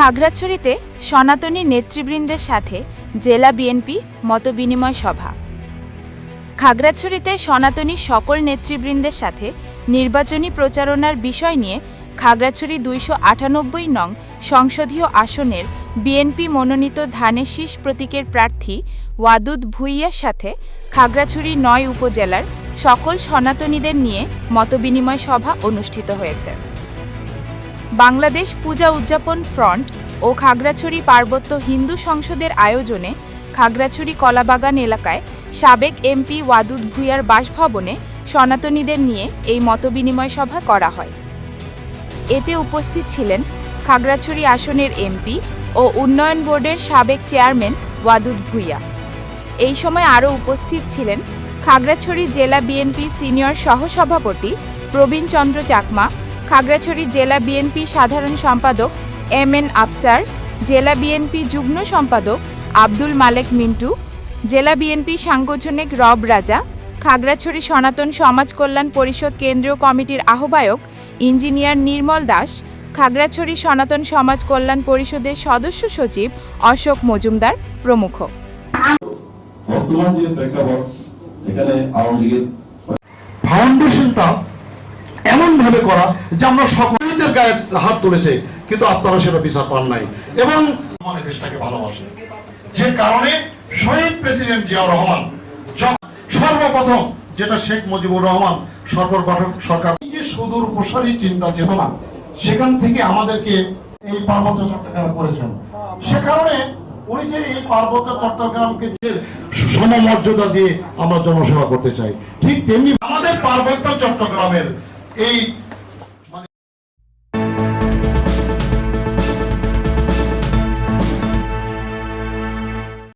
খাগড়াছড়িতে সনাতনী নেতৃবৃন্দের সাথে জেলা বিএনপি মতবিনিময় সভা। খাগড়াছড়িতে সনাতনী সকল নেতৃবৃন্দের সাথে নির্বাচনী প্রচারণার বিষয় নিয়ে খাগড়াছড়ি দুইশো আটানব্বই নং সংসদীয় আসনের বিএনপি মনোনীত ধানের শীষ প্রতীকের প্রার্থী ওয়াদুদ ভুইয়ার সাথে খাগড়াছড়ি নয় উপজেলার সকল সনাতনীদের নিয়ে মতবিনিময় সভা অনুষ্ঠিত হয়েছে। বাংলাদেশ পূজা উদযাপন ফ্রন্ট ও খাগড়াছড়ি পার্বত্য হিন্দু সংসদের আয়োজনে খাগড়াছড়ি কলাবাগান এলাকায় সাবেক এমপি ওয়াদুদ ভুইয়ার বাসভবনে সনাতনীদের নিয়ে এই মতবিনিময় সভা করা হয়। এতে উপস্থিত ছিলেন খাগড়াছড়ি আসনের এমপি ও উন্নয়ন বোর্ডের সাবেক চেয়ারম্যান ওয়াদুদ ভুইয়া। এই সময় আরও উপস্থিত ছিলেন খাগড়াছড়ি জেলা বিএনপি সিনিয়র সহসভাপতি প্রবীণ চন্দ্র চাকমা খাগড়াছড়ি জেলা বিএনপি সাধারণ সম্পাদক এম এন আফসার জেলা বিএনপি যুগ্ম সম্পাদক আব্দুল মালেক মিন্টু জেলা বিএনপি সাংগঠনিক রব রাজা খাগড়াছড়ি সনাতন সমাজ কল্যাণ পরিষদ কেন্দ্রীয় কমিটির আহ্বায়ক ইঞ্জিনিয়ার নির্মল দাস খাগড়াছড়ি সনাতন সমাজ কল্যাণ পরিষদের সদস্য সচিব অশোক মজুমদার প্রমুখ। ফাউন্ডেশনটা এমন ভাবে করা যে আমরা সকলের গায়ে হাত তুলেছে, কিন্তু আপনারা সেটা বিচার পান নাই। এবং আমাদের দেশটাকে ভালোবাসে। যে কারণে শহীদ প্রেসিডেন্ট জিয়াউর রহমান সর্বপ্রথম যেটা শেখ মুজিবুর রহমান সরকার গঠন সরকার যে সুদূর প্রসারী চিন্তা চেতনা, সেখান থেকে আমাদেরকে এই পার্বত্য চট্টগ্রাম করেছেন। সে কারণে উনি যে এই পার্বত্য চট্টগ্রামকে যে সমমর্যাদা দিয়ে আমরা জনসেবা করতে চাই, ঠিক তেমনি আমাদের পার্বত্য চট্টগ্রামের এই